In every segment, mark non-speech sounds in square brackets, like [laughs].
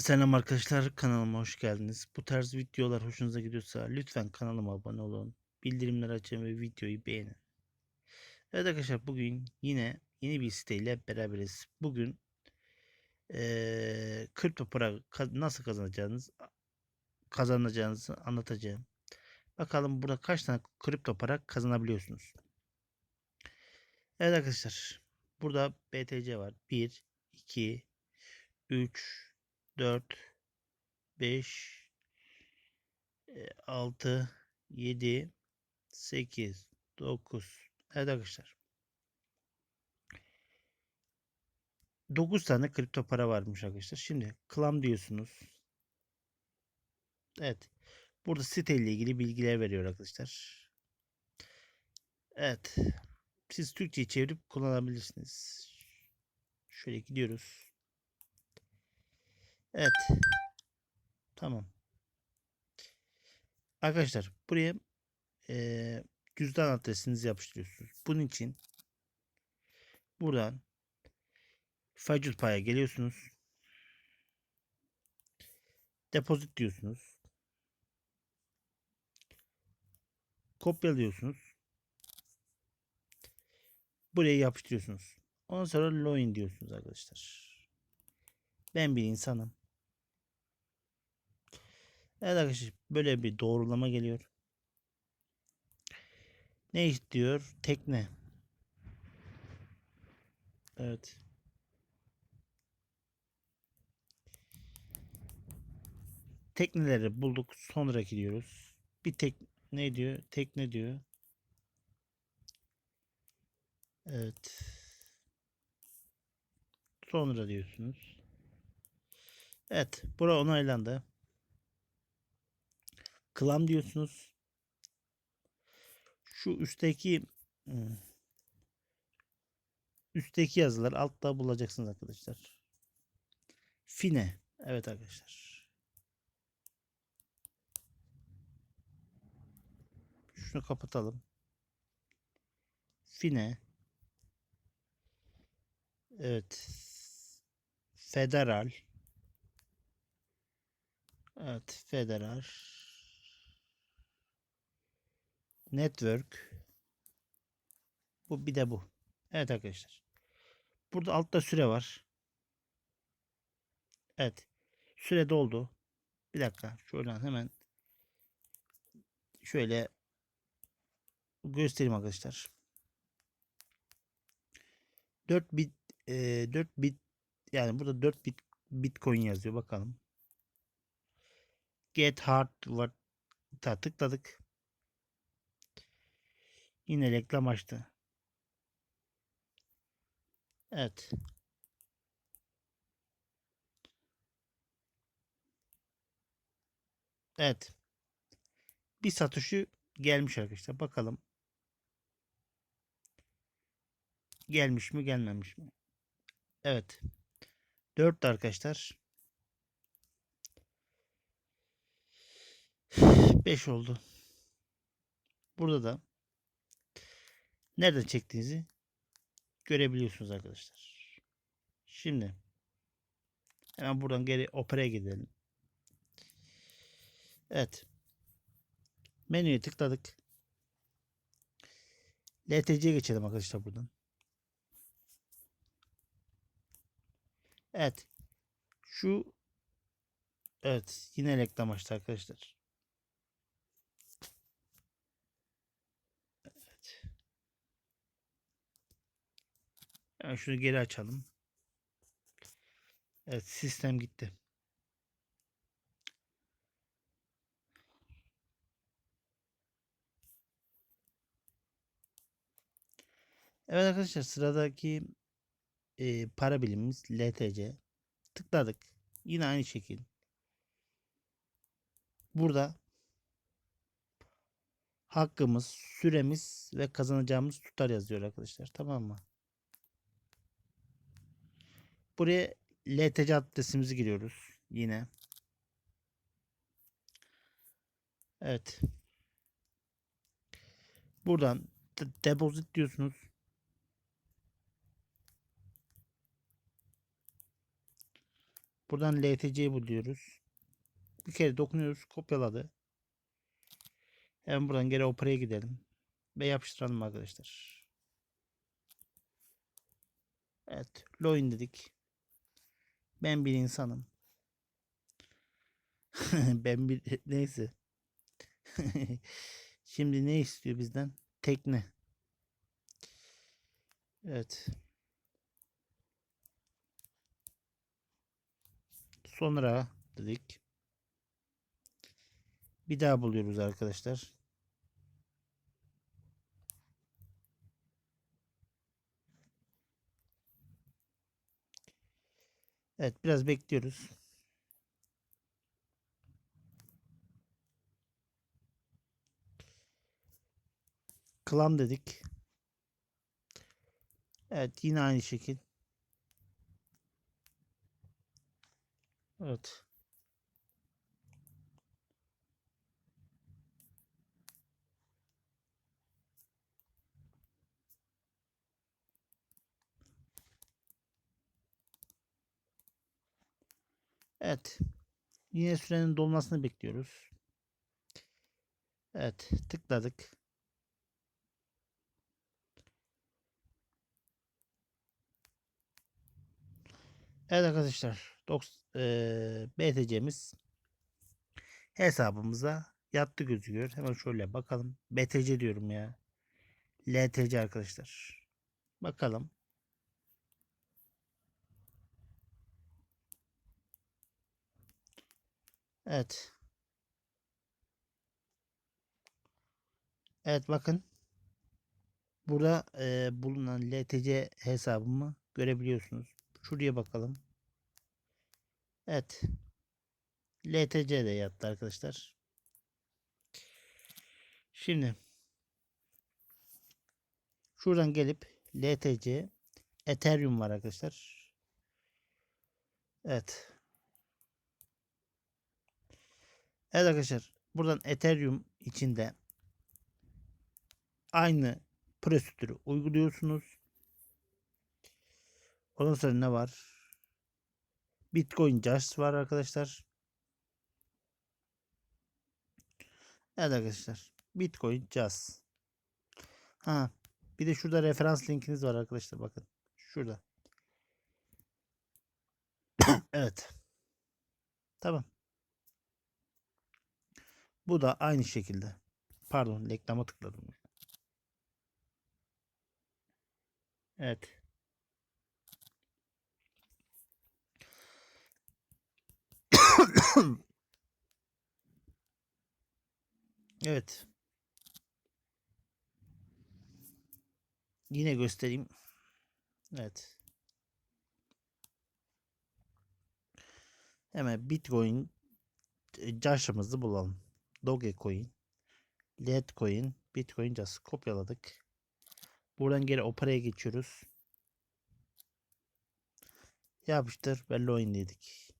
Selam arkadaşlar kanalıma hoş geldiniz. Bu tarz videolar hoşunuza gidiyorsa lütfen kanalıma abone olun. Bildirimleri açın ve videoyu beğenin. Evet arkadaşlar bugün yine yeni bir siteyle beraberiz. Bugün eee kripto para nasıl kazanacağınız kazanacağınızı anlatacağım. Bakalım burada kaç tane kripto para kazanabiliyorsunuz. Evet arkadaşlar burada BTC var. 1 2 3 4 5 6 7 8 9 Evet arkadaşlar. 9 tane kripto para varmış arkadaşlar. Şimdi Klam diyorsunuz. Evet. Burada site ile ilgili bilgiler veriyor arkadaşlar. Evet. Siz Türkçe'yi çevirip kullanabilirsiniz. Şöyle gidiyoruz. Evet. Tamam. Arkadaşlar buraya eee, cüzdan adresinizi yapıştırıyorsunuz. Bunun için buradan Facet Pay'a geliyorsunuz. Depozit diyorsunuz. Kopyalıyorsunuz. Buraya yapıştırıyorsunuz. Ondan sonra login diyorsunuz arkadaşlar. Ben bir insanım. Evet arkadaşlar böyle bir doğrulama geliyor. Ne istiyor? Tekne. Evet. Tekneleri bulduk. Sonra gidiyoruz. Bir tek ne diyor? Tekne diyor. Evet. Sonra diyorsunuz. Evet. Bura onaylandı. Klam diyorsunuz. Şu üstteki üstteki yazılar altta bulacaksınız arkadaşlar. Fine. Evet arkadaşlar. Şunu kapatalım. Fine. Evet. Federal. Evet, federal. Network. Bu bir de bu. Evet arkadaşlar. Burada altta süre var. Evet. Süre doldu. Bir dakika. Şuradan hemen şöyle göstereyim arkadaşlar. 4 bit e, 4 bit yani burada 4 bit Bitcoin yazıyor bakalım. Get hard var tıkladık. Yine reklam açtı. Evet. Evet. Bir satışı gelmiş arkadaşlar. Bakalım. Gelmiş mi gelmemiş mi? Evet. 4 arkadaşlar. 5 oldu. Burada da nereden çektiğinizi görebiliyorsunuz arkadaşlar. Şimdi hemen buradan geri Opera'ya gidelim. Evet. Menüye tıkladık. LTC'ye geçelim arkadaşlar buradan. Evet. Şu Evet. Yine reklam açtı arkadaşlar. Hemen şunu geri açalım. Evet. Sistem gitti. Evet arkadaşlar sıradaki e, para birimimiz LTC. Tıkladık. Yine aynı şekil. Burada hakkımız, süremiz ve kazanacağımız tutar yazıyor arkadaşlar. Tamam mı? Buraya LTC adresimizi giriyoruz. Yine. Evet. Buradan de- deposit diyorsunuz. Buradan LTC'yi buluyoruz. Bir kere dokunuyoruz. Kopyaladı. Hemen buradan geri operaya gidelim. Ve yapıştıralım arkadaşlar. Evet. Login dedik. Ben bir insanım. [laughs] ben bir [laughs] neyse. [laughs] Şimdi ne istiyor bizden? Tekne. Evet. Sonra dedik. Bir daha buluyoruz arkadaşlar. Evet biraz bekliyoruz. Klam dedik. Evet yine aynı şekil. Evet. Evet. Yine sürenin dolmasını bekliyoruz. Evet. Tıkladık. Evet arkadaşlar. Eee, BTC'miz hesabımıza yattı gözüküyor. Hemen şöyle bakalım. BTC diyorum ya. LTC arkadaşlar. Bakalım. Evet. Evet bakın. Burada eee, bulunan LTC hesabımı görebiliyorsunuz. Şuraya bakalım. Evet. LTC de yattı arkadaşlar. Şimdi şuradan gelip LTC Ethereum var arkadaşlar. Evet. Evet arkadaşlar. Buradan Ethereum içinde aynı prosedürü uyguluyorsunuz. Ondan sonra ne var? Bitcoin Just var arkadaşlar. Evet arkadaşlar. Bitcoin Just. Ha, bir de şurada referans linkiniz var arkadaşlar bakın. Şurada. [coughs] evet. Tamam. Bu da aynı şekilde. Pardon, reklama tıkladım. Evet. [coughs] Evet. Yine göstereyim. Evet. Hemen Bitcoin Josh'ımızı bulalım. Dogecoin, Litecoin, Bitcoin Just kopyaladık. Buradan geri Opera'ya geçiyoruz. Yapıştır ve login dedik.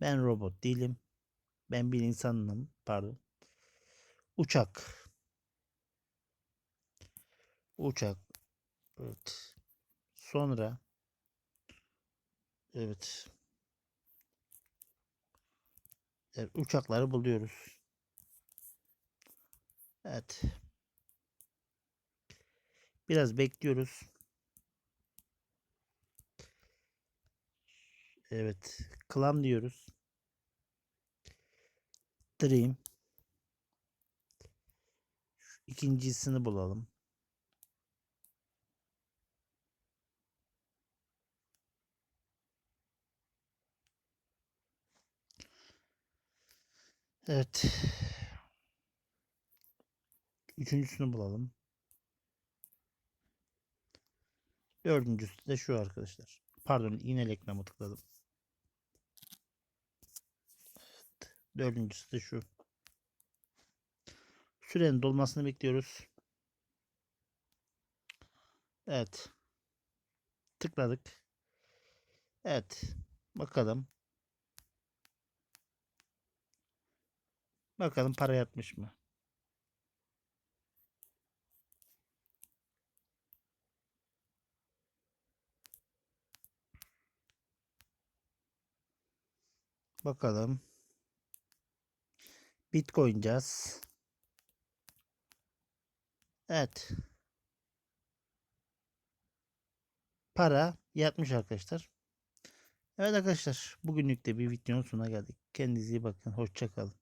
Ben robot değilim. Ben bir insanım. Pardon. Uçak. Uçak. Evet. Sonra evet. Evet, uçakları buluyoruz. Evet. Biraz bekliyoruz. Evet. Clam diyoruz. Dream. Şu ikincisini bulalım. Evet. Üçüncüsünü bulalım. Dördüncüsü de şu arkadaşlar. Pardon yine reklamı tıkladım. Evet. Dördüncüsü de şu. Sürenin dolmasını bekliyoruz. Evet. Tıkladık. Evet. Bakalım. Bakalım para yatmış mı? Bakalım. Bitcoin caz. Evet. Para yatmış arkadaşlar. Evet arkadaşlar bugünlük de bir videonun sonuna geldik. Kendinize iyi bakın. Hoşça kalın.